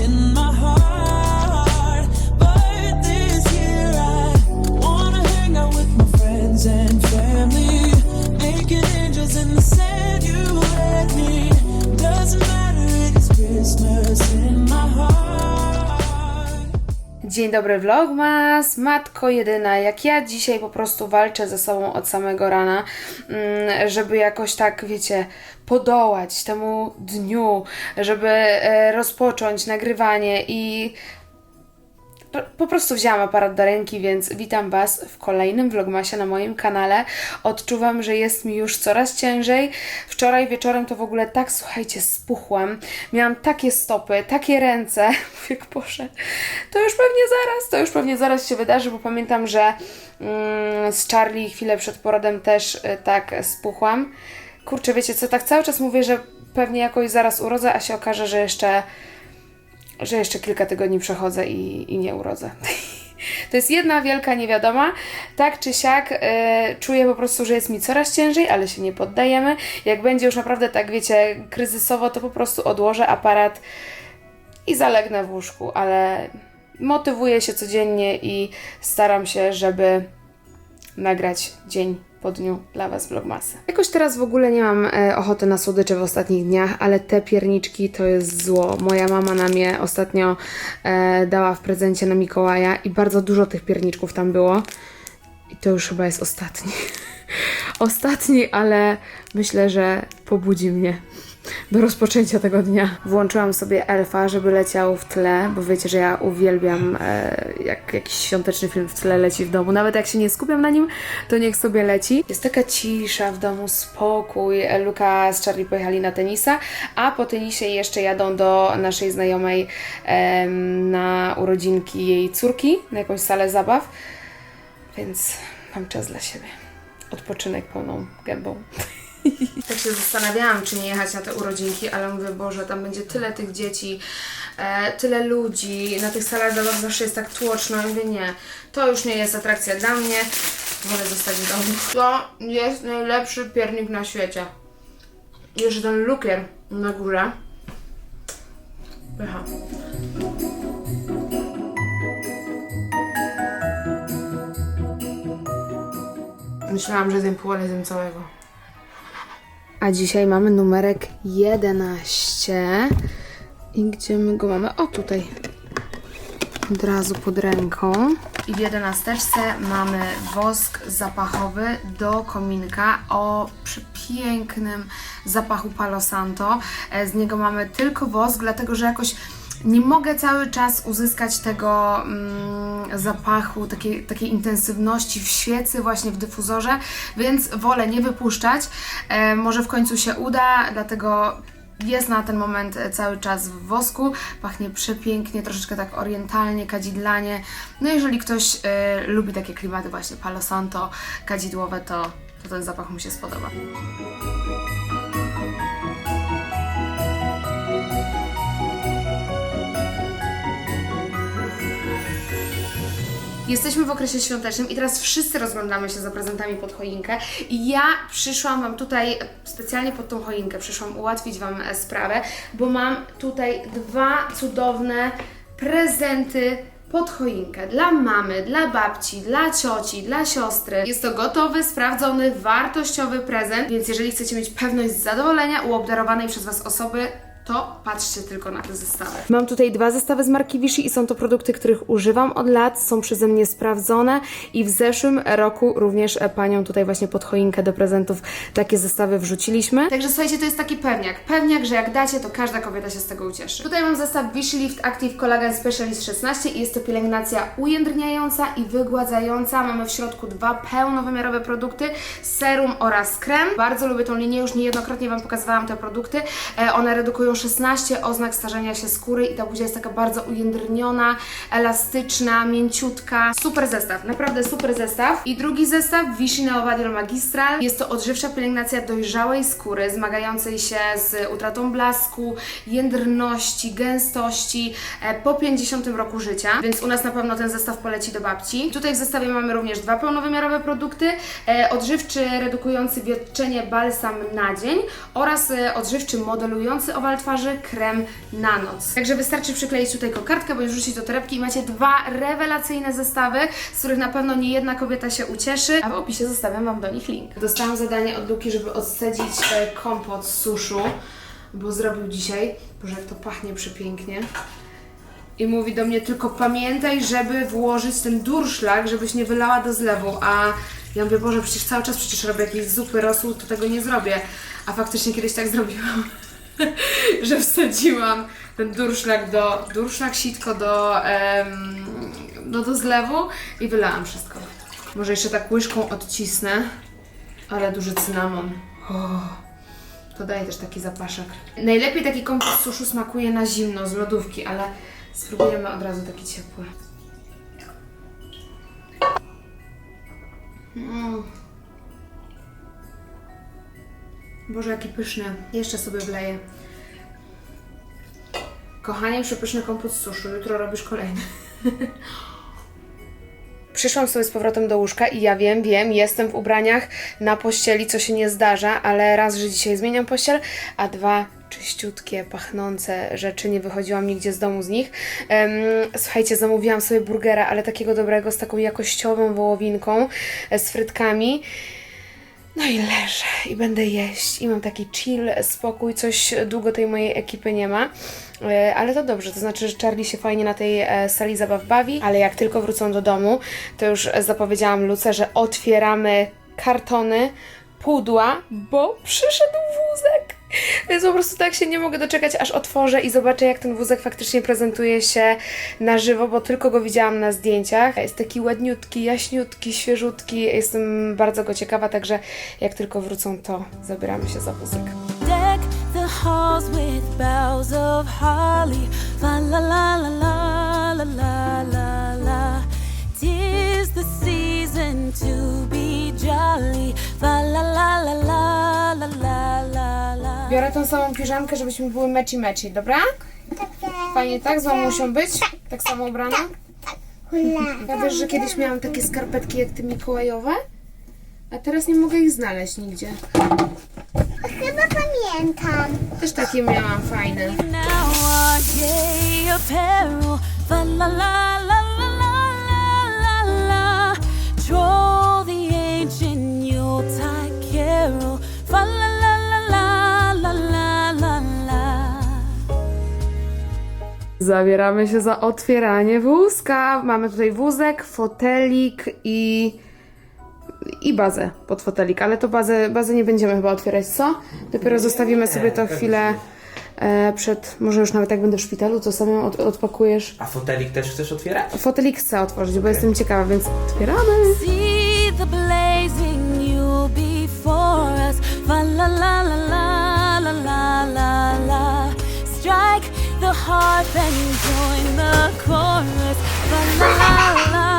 in my Dzień dobry vlogmas, matko jedyna, jak ja dzisiaj po prostu walczę ze sobą od samego rana, mm, żeby jakoś tak, wiecie, podołać temu dniu, żeby e, rozpocząć nagrywanie i po- prostu wzięłam aparat do ręki, więc witam Was w kolejnym vlogmasie na moim kanale. Odczuwam, że jest mi już coraz ciężej. Wczoraj wieczorem to w ogóle tak, słuchajcie, spuchłam. Miałam takie stopy, takie ręce. Mówię, Boże, to już pewnie zaraz, to już pewnie zaraz się wydarzy, bo pamiętam, że mm, z Charlie chwilę przed porodem też y, tak spuchłam. Kurczę, wiecie co, tak cały czas mówię, że pewnie jakoś zaraz urodzę, a się okaże, że jeszcze że jeszcze kilka tygodni przechodzę i, i nie urodzę. To jest jedna wielka niewiadoma. Tak czy siak e, czuję po prostu, że jest mi coraz ciężej, ale się nie poddajemy. Jak będzie już naprawdę tak, wiecie, kryzysowo, to po prostu odłożę aparat i zalegnę w łóżku, ale motywuję się codziennie i staram się, żeby nagrać dzień po dniu dla Was vlogmasy. Jakoś teraz w ogóle nie mam e, ochoty na słodycze w ostatnich dniach, ale te pierniczki to jest zło. Moja mama na mnie ostatnio e, dała w prezencie na Mikołaja i bardzo dużo tych pierniczków tam było. I to już chyba jest ostatni. ostatni, ale myślę, że pobudzi mnie do rozpoczęcia tego dnia. Włączyłam sobie elfa, żeby leciał w tle, bo wiecie, że ja uwielbiam, e, jak jakiś świąteczny film w tle leci w domu. Nawet jak się nie skupiam na nim, to niech sobie leci. Jest taka cisza w domu, spokój. E, Luka z Charlie pojechali na tenisa, a po tenisie jeszcze jadą do naszej znajomej em, na urodzinki jej córki, na jakąś salę zabaw. Więc mam czas dla siebie. Odpoczynek pełną gębą. Tak się zastanawiałam, czy nie jechać na te urodzinki, ale mówię, Boże, tam będzie tyle tych dzieci, e, tyle ludzi, na tych salach zabaw zawsze jest tak tłoczno. Ja mówię, nie, to już nie jest atrakcja dla mnie, wolę zostać w domu. To jest najlepszy piernik na świecie. Jeszcze ten lukier na górze. Pycha. Myślałam, że zjem pół, ale zjem całego. A dzisiaj mamy numerek 11. I gdzie my go mamy? O, tutaj. Od razu pod ręką. I w jedenasteczce mamy wosk zapachowy do kominka o przepięknym zapachu Palo Santo. E, Z niego mamy tylko wosk, dlatego że jakoś nie mogę cały czas uzyskać tego mm, zapachu, takiej, takiej intensywności w świecy, właśnie w dyfuzorze, więc wolę nie wypuszczać. E, może w końcu się uda, dlatego jest na ten moment e, cały czas w wosku. Pachnie przepięknie, troszeczkę tak orientalnie, kadzidlanie. No jeżeli ktoś e, lubi takie klimaty właśnie Palo Santo, kadzidłowe, to, to ten zapach mu się spodoba. Jesteśmy w okresie świątecznym i teraz wszyscy rozglądamy się za prezentami pod choinkę i ja przyszłam Wam tutaj specjalnie pod tą choinkę, przyszłam ułatwić Wam e, sprawę, bo mam tutaj dwa cudowne prezenty pod choinkę dla mamy, dla babci, dla cioci, dla siostry. Jest to gotowy, sprawdzony, wartościowy prezent, więc jeżeli chcecie mieć pewność zadowolenia u obdarowanej przez Was osoby, to patrzcie tylko na te zestawy. Mam tutaj dwa zestawy z marki Vichy i są to produkty, których używam od lat, są przeze mnie sprawdzone i w zeszłym roku również e, panią tutaj właśnie pod choinkę do prezentów takie zestawy wrzuciliśmy. Także słuchajcie, to jest taki pewniak. Pewniak, że jak dacie, to każda kobieta się z tego ucieszy. Tutaj mam zestaw Vichy Lift Active Collagen Specialist 16 i jest to pielęgnacja ujędrniająca i wygładzająca. Mamy w środku dwa pełnowymiarowe produkty, serum oraz krem. Bardzo lubię tą linię, już niejednokrotnie Wam pokazywałam te produkty. E, one redukują 16 oznak starzenia się skóry i ta buzia jest taka bardzo ujędrniona, elastyczna, mięciutka. Super zestaw, naprawdę super zestav. I drugi zestaw, Vichy Neovadiel Magistral. Jest to odżywcza pielęgnacja dojrzałej skóry, zmagającej się z utratą blasku, jędrności, gęstości e, po 50 roku życia, więc u nas na pewno ten zestaw poleci do babci. Tutaj w zestawie mamy również dwa pełnowymiarowe produkty, e, odżywczy redukujący wiotczenie balsam na dzień oraz e, odżywczy modelujący owal twarzy krem na noc. Także wystarczy przykleić tutaj kokardkę, bądź wrzucić do torebki i macie dwa rewelacyjne zestawy, z których na pewno nie jedna kobieta się ucieszy, a w opisie zostawiam Wam do nich link. Dostałam zadanie od Luki, żeby odcedzić e, kompot z suszu, bo zrobił dzisiaj, Boże jak to pachnie przepięknie. I mówi do mnie tylko pamiętaj, żeby włożyć ten durszlak, żebyś nie wylała do zlewu. A ja mówię, Boże, przecież cały czas przecież robię jakieś zupy, rosół, to tego nie zrobię. A faktycznie kiedyś tak zrobiłam, że wsadziłam ten durszlak do, durszlak, sitko do, em, no do zlewu i wylałam wszystko. Może jeszcze tak łyżką odcisnę, ale duży cynamon. Oh. To daje też taki zapaszek. Najlepiej taki kompot suszu smakuje na zimno, z lodówki, ale spróbujemy od razu taki ciepły. Mm. Boże, jaki pyszny. Jeszcze sobie wleję. Kochanie, przepyszny kompot z suszu. Jutro robisz kolejny. Przyszłam sobie z powrotem do łóżka i ja wiem, wiem, jestem w ubraniach na pościeli, co się nie zdarza, ale raz, że dzisiaj zmieniam pościel, a dwa, czyściutkie, pachnące rzeczy, nie wychodziłam nigdzie z domu z nich. Em, słuchajcie, zamówiłam sobie burgera, ale takiego dobrego, z taką jakościową wołowinką, e, z frytkami. No i leżę i będę jeść i mam taki chill, spokój, coś długo tej mojej ekipy nie ma, E, ale to dobrze, to znaczy, że Charlie się fajnie na tej e, sali zabaw bawi, ale jak tylko wrócą do domu, to już zapowiedziałam Luce, że otwieramy kartony, pudła, bo przyszedł wózek. Więc po prostu tak się nie mogę doczekać, aż otworzę i zobaczę, jak ten wózek faktycznie prezentuje się na żywo, bo tylko go widziałam na zdjęciach. Jest taki ładniutki, jaśniutki, świeżutki. Jestem bardzo go ciekawa, także jak tylko wrócą, to zabieramy się za wózek. Deck the halls with of holly. Tą samą piżamkę, żebyśmy były meci meci, dobra? Fajnie tak? Z mamusią być? Tak samo ubrana? Ja wiesz, że kiedyś miałam takie skarpetki jak te mikołajowe? A teraz nie mogę ich znaleźć nigdzie. Chyba pamiętam. Też takie miałam fajne. Now our gay apparel. Fa la la la la la Zabieramy się za otwieranie wózka. Mamy tutaj wózek, fotelik i i bazę pod fotelik, ale to bazę, bazę nie będziemy chyba otwierać, co? Dopiero zostawimy sobie to chwilę e, przed, może już nawet jak będę w szpitalu, to sam ją od, odpakujesz. A fotelik też chcesz otwierać? Fotelik chcę otworzyć, bo jestem ciekawa, więc otwieramy. Join the chorus. La la la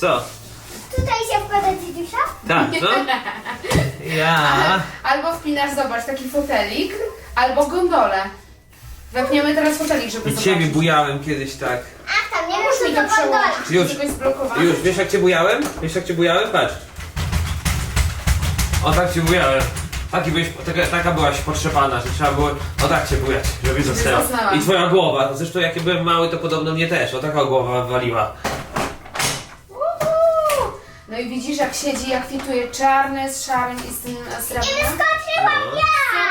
Co? Tutaj się wkłada dzidziusza? Tak, co? Ja. Albo wpinasz, zobacz, taki fotelik, albo gondolę. Wepniemy teraz fotelik, żeby I ciebie bujałem kiedyś tak. Ach, tam nie Pomóż mi muszę to do gondola. przełączyć, Już. zblokowane. Już, wiesz jak cię bujałem? Wiesz jak cię bujałem? Patrz. O tak cię bujałem. Taki byłeś, taka, taka byłaś potrzepana, że trzeba było o tak cię bujać, żeby została. zasnęłam. I twoja głowa, zresztą jak byłem mały to podobno mnie też, o taka głowa waliła. No i widzisz, jak siedzi, jak fituje czarny z szarym i z tym srebrnym. Skoczyłam ja!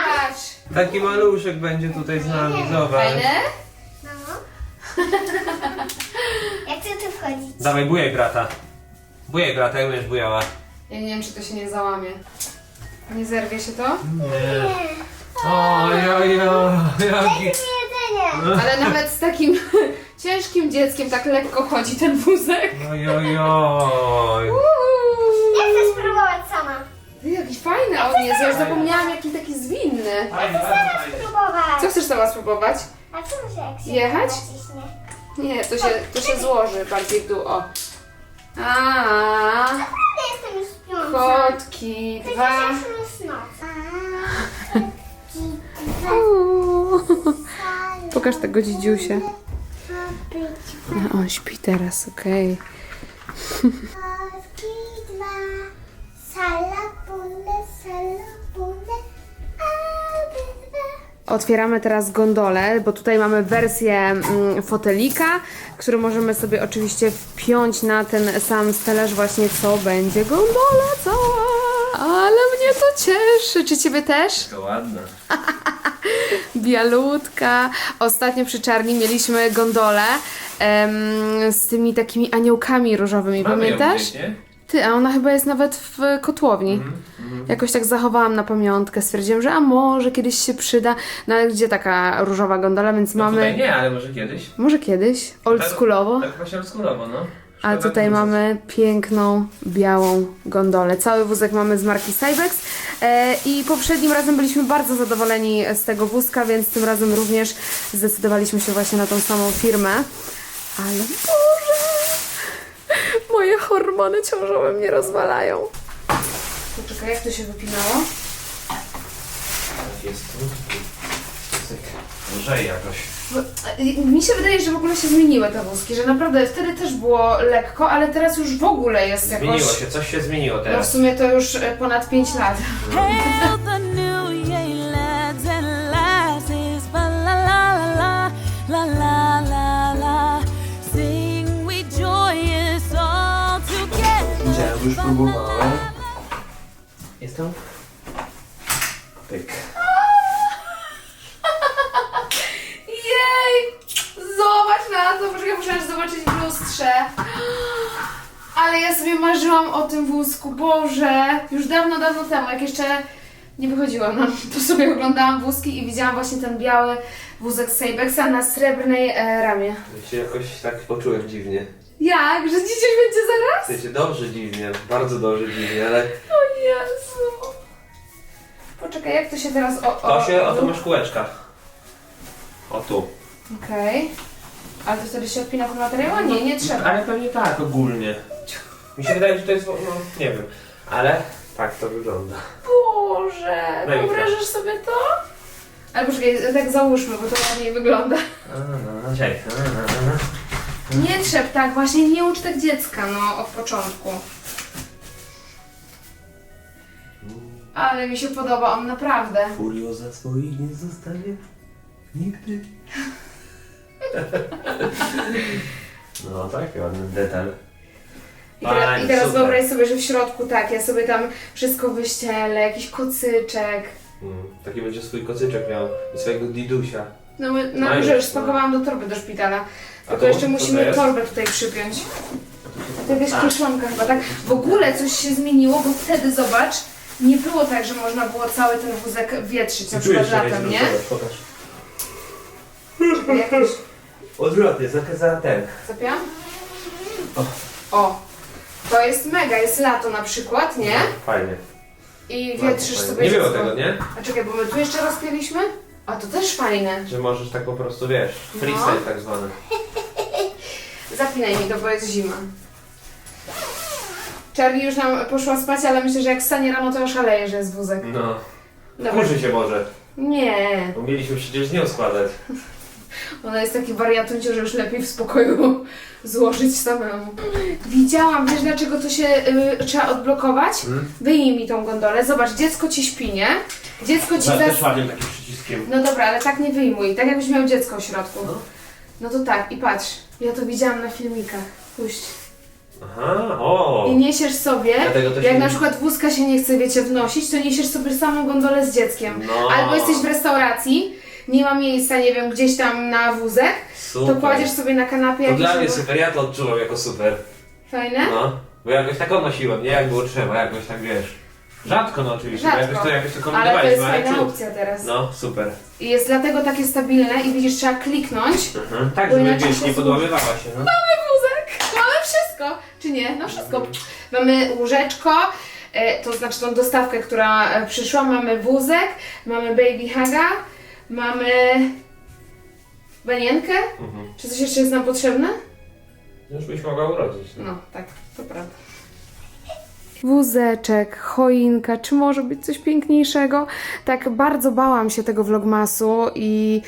Zobacz. Taki maluszek będzie tutaj z nami, zobacz. Fajny? No. Jak chcę tu wchodzić? Dawaj, bujaj brata. Bujaj brata, jak będziesz bujała. Ja nie wiem, czy to się nie załamie. Nie zerwie się to? Nie. Oj, oj, oj, jaki... Jedzenie! Ale nawet z takim ciężkim dzieckiem tak lekko chodzi ten wózek. Oj, oj, oj. Ja chcę spróbować sama. Ty, Jakiś fajny on jest, ja już zapomniałam jaki taki zwinny. Fajnie, bardzo fajnie. Spróbować. Co chcesz sama spróbować? A co może jak się Jechać? naciśnie? Nie, to się, to się złoży bardziej w dół, o. A, Naprawdę jestem już śpiąca. kotki, dwa. jest już noc. Pokaż tego dzidziusia. On śpi teraz, okej. Otwieramy teraz gondolę, bo tutaj mamy wersję mm, fotelika, który możemy sobie oczywiście wpiąć na ten sam stelaż właśnie, co będzie gondola cała. Ale mnie to cieszy. Czy ciebie też? To ładne. Bialutka. Ostatnio przy Czarni mieliśmy gondolę em, z tymi takimi aniołkami różowymi, Mamy ją pamiętasz? gdzieś, nie? Ty, a ona chyba jest nawet w kotłowni. Jakoś tak zachowałam na pamiątkę. Stwierdziłam, że a może kiedyś się przyda. No ale gdzie taka różowa gondola, więc No mamy... tutaj nie, ale może kiedyś. Może kiedyś, oldschoolowo. Tak, tak właśnie oldschoolowo, no. A tutaj mamy piękną, białą gondolę. Cały wózek mamy z marki Cybex e, i poprzednim razem byliśmy bardzo zadowoleni z tego wózka, więc tym razem również zdecydowaliśmy się właśnie na tą samą firmę. Ale Boże! Moje hormony ciążowe mnie rozwalają. Poczekaj, jak to się wypinało? Jest tu. Cyk. Lżej jakoś. Bo- Mi się wydaje, że w ogóle się zmieniły te wózki, że naprawdę wtedy też było lekko, ale teraz już w ogóle jest jakoś... Zmieniło się, coś się zmieniło No w teraz. sumie to już e, ponad 5 lat. Hail the new year, lads and lasses. Fa la la la la la la la. Sing we joyous all together. Widziałem, już próbowałem. Jestem? Pyk. Jej! Zobacz na to, poczekaj, muszę aż zobaczyć w lustrze. Ale ja sobie marzyłam o tym wózku, Boże! Już dawno, dawno temu, jak jeszcze nie wychodziłam nam, to sobie oglądałam wózki i widziałam właśnie ten biały wózek Sejbexa na srebrnej e, ramie. Ja się jakoś tak poczułem dziwnie. Jak? Że dzisiaj będzie W zaraz? sensie dobrze dziwnie, bardzo dobrze dziwnie, ale O Jezu! Poczekaj, jak to się teraz... O, o, to się, o to masz kółeczka. O tu. Okej. Ale to wtedy się odpina ten materiał? Nie, nie trzeba. Ale pewnie tak ogólnie. Mi się wydaje, że to jest, no nie wiem, ale tak to wygląda. Boże, mi wyobrażasz sobie to? Ale poczekaj, tak załóżmy, bo to ładniej wygląda. A, no, no, czekaj. A, a, a. Nie trzep tak, właśnie nie ucz tak dziecka, no, od początku. Ale mi się podoba on naprawdę. Furioza swoich nie zostawię nigdy. No tak, ładny detal. I, teraz- Fajnie, I teraz super. wyobraź sobie, że w środku tak, ja sobie tam wszystko wyścielę, jakiś kocyczek. Mm, taki będzie swój kocyczek miał i swojego didusia. No, my, no Fajnie, już no. spakowałam do torby do szpitala. A Tylko to- jeszcze co musimy to jest? torbę tutaj przypiąć. To jakaś kieszonka chyba, tak? W ogóle coś się zmieniło, bo wtedy zobacz, nie było tak, że można było cały ten wózek wietrzyć, na przykład latem, nie? Pokaż. Jakoś Odwrotnie, zakazała ten. zapiam? O, to jest mega, jest lato na przykład, nie? Fajnie. I Bardzo wietrzysz fajnie. sobie Nie było tego, nie? A czekaj, bo my tu jeszcze rozpięliśmy? A to też fajne. Że możesz tak po prostu, wiesz, No. freestyle tak zwany. Zapinaj mi to, bo jest zima. Charlie już nam poszła spać, ale myślę, że jak stanie rano, to oszaleje, że jest wózek. No. Dobra. Kurzy się może. Nie, Bo mieliśmy przecież z nią składać. ona jest taki wariatunciu, że już lepiej w spokoju złożyć samemu. Widziałam, wiesz dlaczego to się y, trzeba odblokować? Hmm? Wyjmij mi tą gondolę. Zobacz, dziecko ci śpi, nie? Dziecko ci Za też ładnym takim przyciskiem. No dobra, ale tak nie wyjmuj, tak jakbyś miał dziecko w środku. No. No to tak, i patrz, ja to widziałam na filmikach. Puść. Aha, o. I niesiesz sobie, jak się na nie- przykład wózka się nie chce, wiecie, wnosić, to niesiesz sobie samą gondolę z dzieckiem. No. Albo jesteś w restauracji, nie ma miejsca, nie wiem, gdzieś tam na wózek, to Super. kładziesz sobie na kanapie To jakiś dla mnie super, ja to odczuwam jako super. Fajne? No, bo jakoś tak odnosiłem, nie jak było trzeba, jakoś tak wiesz. Rzadko no oczywiście, bo jakoś to jakoś to ale to jest kombinowaliśmy, fajna czuł. opcja teraz. No, super. I jest dlatego takie stabilne i widzisz, trzeba kliknąć. Mhm. Tak, Bo żeby inaczej się nie podłamywała się, no. Mamy wózek, mamy wszystko. Czy nie? No wszystko. Mamy łóżeczko, e, to znaczy tą dostawkę, która e, przyszła, mamy wózek, mamy baby haga, mamy banienkę. Mhm. Czy coś jeszcze jest nam potrzebne? Już byś mogła urodzić. No. No, tak, to prawda. Wózeczek, choinka, czy może być coś piękniejszego? Tak bardzo bałam się tego vlogmasu i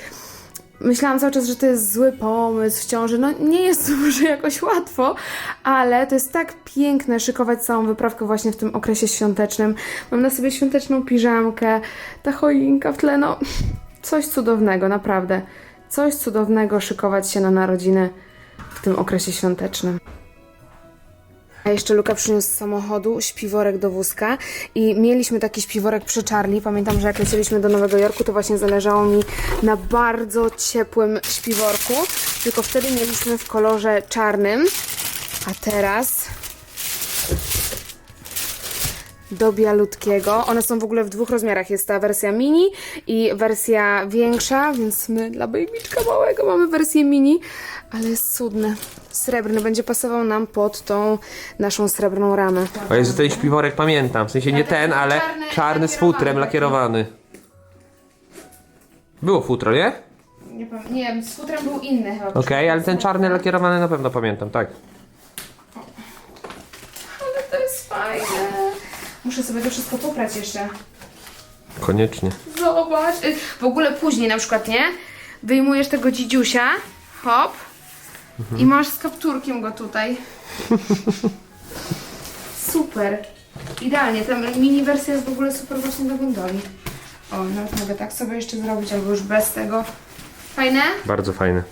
myślałam cały czas, że to jest zły pomysł w ciąży. No nie jest to może jakoś łatwo, ale to jest tak piękne szykować całą wyprawkę właśnie w tym okresie świątecznym. Mam na sobie świąteczną piżamkę, ta choinka w tle, no coś cudownego, naprawdę. Coś cudownego szykować się na narodziny w tym okresie świątecznym. A jeszcze Luka przyniósł z samochodu śpiworek do wózka i mieliśmy taki śpiworek przy Charlie. Pamiętam, że jak leciliśmy do Nowego Jorku, to właśnie zależało mi na bardzo ciepłym śpiworku, tylko wtedy mieliśmy w kolorze czarnym, a teraz do bialutkiego. One są w ogóle w dwóch rozmiarach. Jest ta wersja mini i wersja większa, więc my dla babyczka małego mamy wersję mini, ale jest cudny. Srebrny będzie pasował nam pod tą naszą srebrną ramę. O Jezu, ten śpiworek pamiętam, w sensie nie ten ale czarny, czarny z futrem lakierowany. Było futro, nie? Nie, pamię- nie, z futrem był inny chyba. Okej, ale ten czarny lakierowany na pewno pamiętam, tak. Ale to jest fajne. Muszę sobie to wszystko poprać jeszcze. Koniecznie. Zobacz. Y, W ogóle później na przykład, nie? Wyjmujesz tego dzidziusia, hop, i masz z kapturkiem go tutaj. super. Idealnie. Ta mini wersja jest w ogóle super właśnie do gondoli. O, nawet mogę tak sobie jeszcze zrobić, albo już bez tego. Fajne? Bardzo fajny.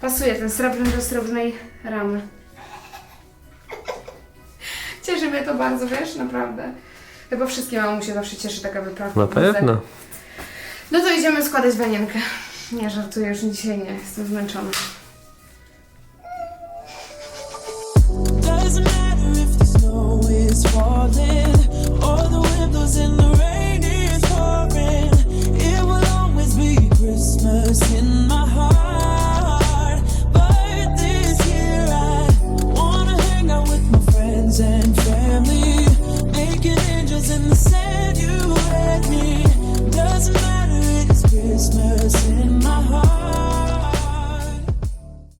Pasuje ten srebrny do srebrnej ramy. Cieszy mnie to bardzo, wiesz, naprawdę. Chyba wszystkie mamusie zawsze cieszy taka wyprawka. Na pewno. No to idziemy składać wanienkę. Nie, żartuję, już dzisiaj nie, jestem zmęczona.